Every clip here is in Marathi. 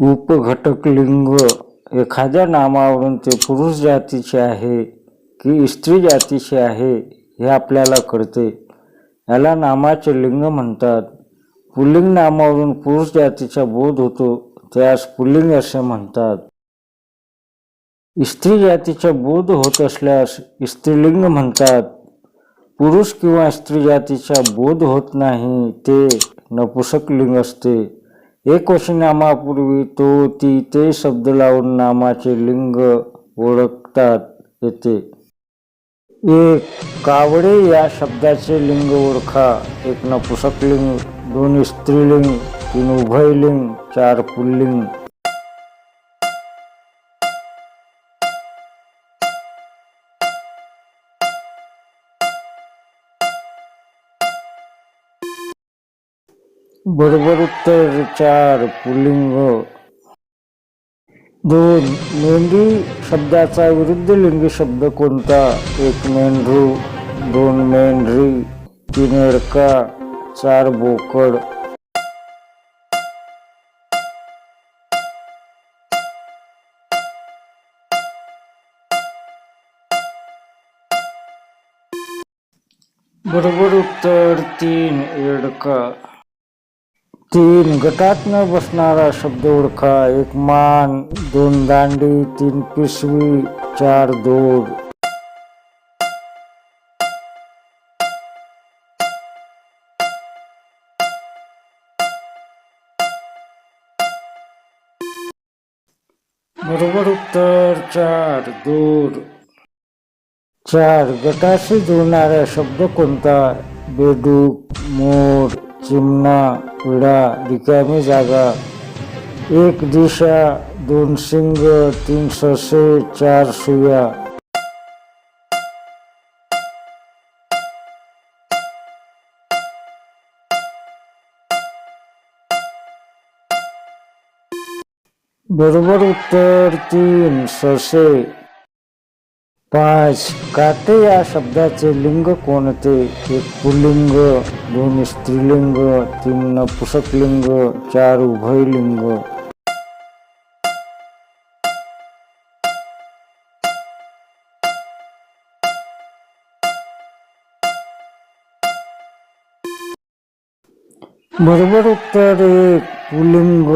उपघटक लिंग एखाद्या नामावरून ते पुरुष जातीचे आहे की स्त्री जातीचे आहे हे आपल्याला कळते. याला नामाचे लिंग म्हणतात. पुल्लिंग नामावरून पुरुष जातीचा बोध होतो त्यास पुल्लिंग असे म्हणतात. स्त्री जातीचा बोध होत असल्यास स्त्रीलिंग म्हणतात. पुरुष किंवा स्त्री जातीचा बोध होत नाही ते नपुसकलिंग असते. एक नामापूर्वी तो ती ते शब्द लावून नामाचे लिंग ओळखतात येते. एक कावडे या शब्दाचे लिंग ओळखा. एक नपुसकलिंग दोन स्त्रीलिंग तीन उभयलिंग चार पुल्लिंग. बरोबर उत्तर चार पुल्लिंग. दोन मेंढी शब्दाचा विरुद्ध लिंगी शब्द कोणता? एक मेंढरू दोन मेंढरी तीन एडका चार बोकड. बरोबर उत्तर तीन एडका तीन गटात न बसणारा शब्द ओळखा. एक मान दोन दांडी तीन पिशवी चार दोड बरोबर उत्तर चार दोड चार गटाशी जुळणारा शब्द कोणता? बेडूक मोर. चिमणा विडा रिकामी जागा. एक दिशा दोन शिंग तीन ससे चार सुया. बरोबर उत्तर तीन ससे. पाच. काटे या शब्दाचे लिंग कोणते? एक पुल्लिंग दोन स्त्रीलिंग तीन नपुसकलिंग चार उभयलिंग बरोबर उत्तर एक पुल्लिंग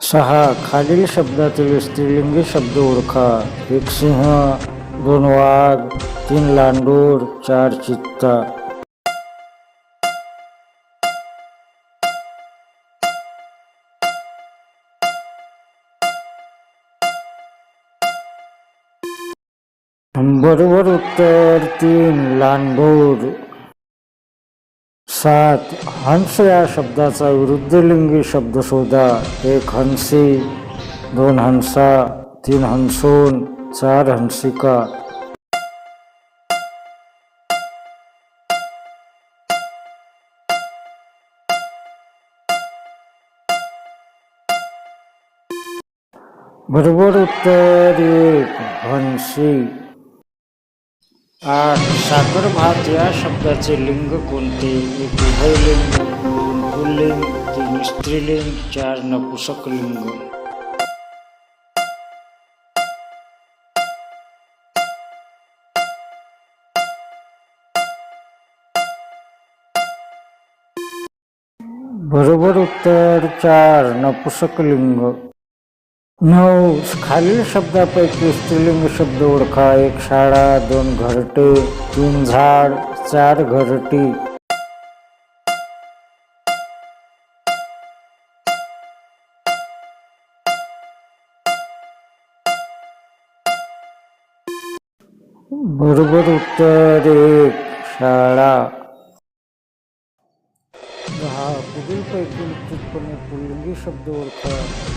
सहा खालील शब्दातील स्त्रीलिंगी शब्द ओळखा. एक सिंह, दोन वाघ, तीन लांडोर चार चित्ता. बरोबर उत्तर, तीन लांडोर सात हंस या शब्दाचा विरुद्धलिंगी शब्द शोधा. एक हंसी दोन हंसा तीन हंसून चार हंसिका. बरोबर उत्तर एक हंसी. आठ साखर भात या शब्दाचे लिंग कोणते एक उभयलिंग दोन पुल्लिंग तीन स्त्रीलिंग चार नपुसक लिंग बरोबर उत्तर चार नपुसक लिंग नऊ खालील शब्दापैकी स्त्रीलिंग शब्द ओळखा. एक शाळा दोन घरटे तीन झाड चार घरटी. बरोबर उत्तर एक शाळा. हा पुढीलपैकी निश्चितपणे पुलिंगी शब्द ओळखा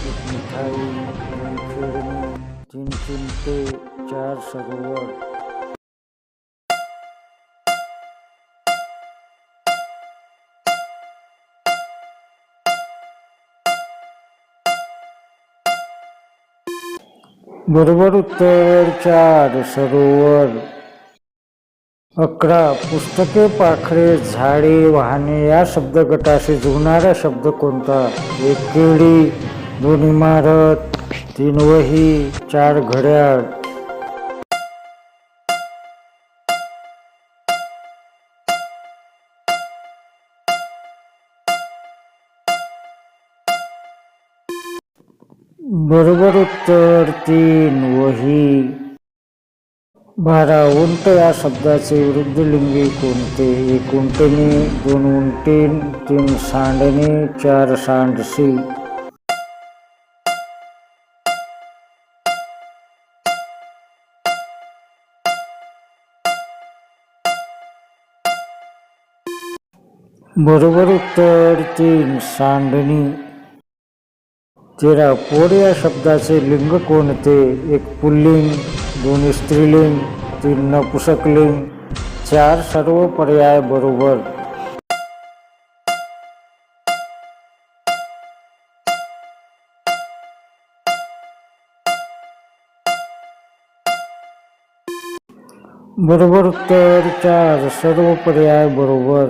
एक मिठाई दोन खेळणी तीन चिमटे चार सरोवर बरोबर उत्तर चार सरोवर. अकरा. पुस्तके पाखरे झाडे वाहने या शब्दगटाशी जुळणारा शब्द कोणता? एक केळी दोन इमारत तीन वही चार घड्याळ. बरोबर उत्तर तीन वही. बारा उंट या शब्दाचे वृद्धलिंगी कोणते? एक उंटणी दोन उंटीन तीन सांडणी चार सांडशी बरोबर उत्तर तीन सांडणी. तेरा पोर या शब्दाचे लिंग कोणते? एक पुल्लिंग. दोन स्त्रीलिंग तीन नपुसकलिंग चार सर्व पर्याय बरोबर. बरोबर तर चार सर्व पर्याय बरोबर.